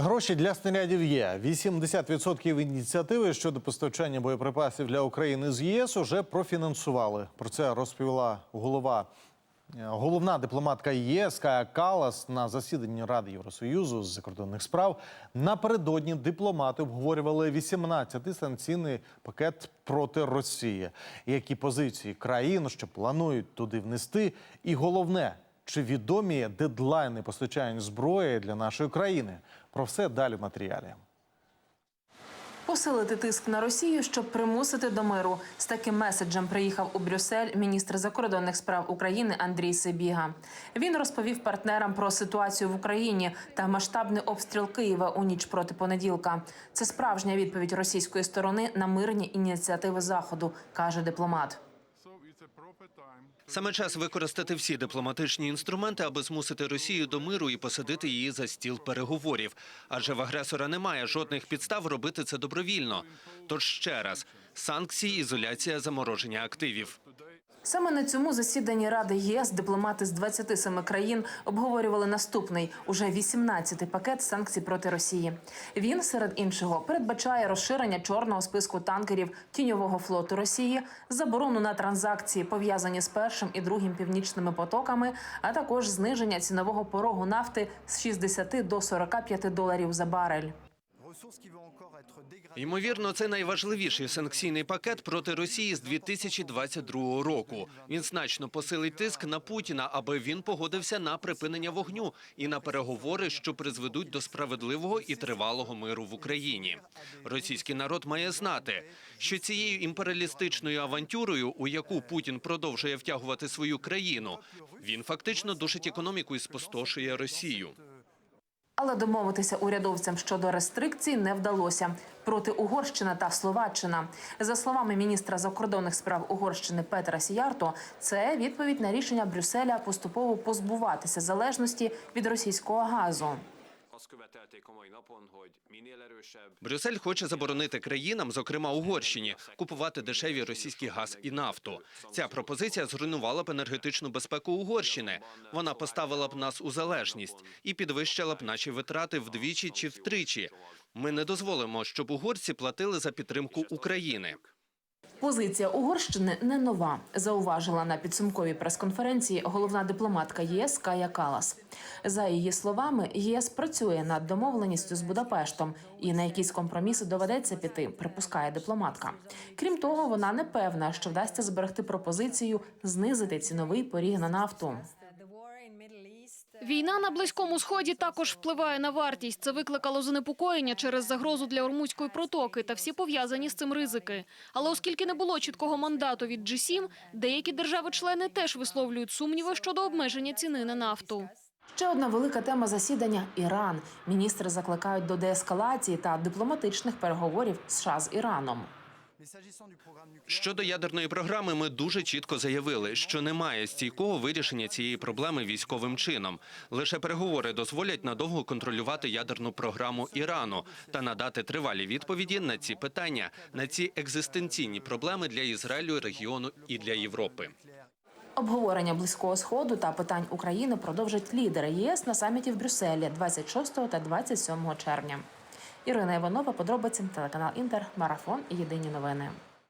Гроші для снарядів є. 80% ініціативи щодо постачання боєприпасів для України з ЄС уже профінансували. Про це розповіла голова. е, Головна дипломатка ЄС Кая Калас на засіданні Ради Євросоюзу з закордонних справ напередодні дипломати обговорювали 18-й санкційний пакет проти Росії. Які позиції країн, що планують туди внести, і головне, чи відомі дедлайни постачання зброї для нашої країни? Про все далі в матеріалі. Посилити тиск на Росію, щоб примусити до миру. З таким меседжем приїхав у Брюссель міністр закордонних справ України Андрій Сибіга. Він розповів партнерам про ситуацію в Україні та масштабний обстріл Києва у ніч проти понеділка. Це справжня відповідь російської сторони на мирні ініціативи заходу, каже дипломат. Саме час використати всі дипломатичні інструменти, аби змусити Росію до миру і посадити її за стіл переговорів. Адже в агресора немає жодних підстав робити це добровільно. Тож ще раз санкції, ізоляція, замороження активів. Саме на цьому засіданні Ради ЄС дипломати з 27 країн обговорювали наступний уже 18-й пакет санкцій проти Росії. Він серед іншого передбачає розширення чорного списку танкерів тіньового флоту Росії, заборону на транзакції, пов'язані з першим і другим північними потоками, а також зниження цінового порогу нафти з 60 до 45 доларів за барель. Ймовірно, це найважливіший санкційний пакет проти Росії з 2022 року. Він значно посилить тиск на Путіна, аби він погодився на припинення вогню і на переговори, що призведуть до справедливого і тривалого миру в Україні. Російський народ має знати, що цією імперіалістичною авантюрою, у яку Путін продовжує втягувати свою країну, він фактично душить економіку і спустошує Росію. Але домовитися урядовцям щодо рестрикцій не вдалося. Проти Угорщина та Словаччина. За словами міністра закордонних справ Угорщини Петра Сіярто, це відповідь на рішення Брюсселя поступово позбуватися залежності від російського газу. Брюссель хоче заборонити країнам, зокрема Угорщині, купувати дешеві російський газ і нафту. Ця пропозиція зруйнувала б енергетичну безпеку Угорщини. Вона поставила б нас у залежність і підвищила б наші витрати вдвічі чи втричі. Ми не дозволимо, щоб угорці платили за підтримку України. Позиція Угорщини не нова, зауважила на підсумковій прес-конференції головна дипломатка ЄС Кая Калас. За її словами, ЄС працює над домовленістю з Будапештом, і на якісь компроміси доведеться піти, припускає дипломатка. Крім того, вона не певна, що вдасться зберегти пропозицію знизити ціновий поріг на нафту. Війна на близькому сході також впливає на вартість. Це викликало занепокоєння через загрозу для Ормузької протоки та всі пов'язані з цим ризики. Але оскільки не було чіткого мандату від G7, деякі держави-члени теж висловлюють сумніви щодо обмеження ціни на нафту. Ще одна велика тема засідання Іран. Міністри закликають до деескалації та дипломатичних переговорів США з Іраном. Щодо ядерної програми, ми дуже чітко заявили, що немає стійкого вирішення цієї проблеми військовим чином. Лише переговори дозволять надовго контролювати ядерну програму Ірану та надати тривалі відповіді на ці питання, на ці екзистенційні проблеми для Ізраїлю, регіону і для Європи. Обговорення близького сходу та питань України продовжать лідери ЄС на саміті в Брюсселі 26 та 27 червня. Ірина Іванова, подробиці, телеканал Інтер, марафон і єдині новини.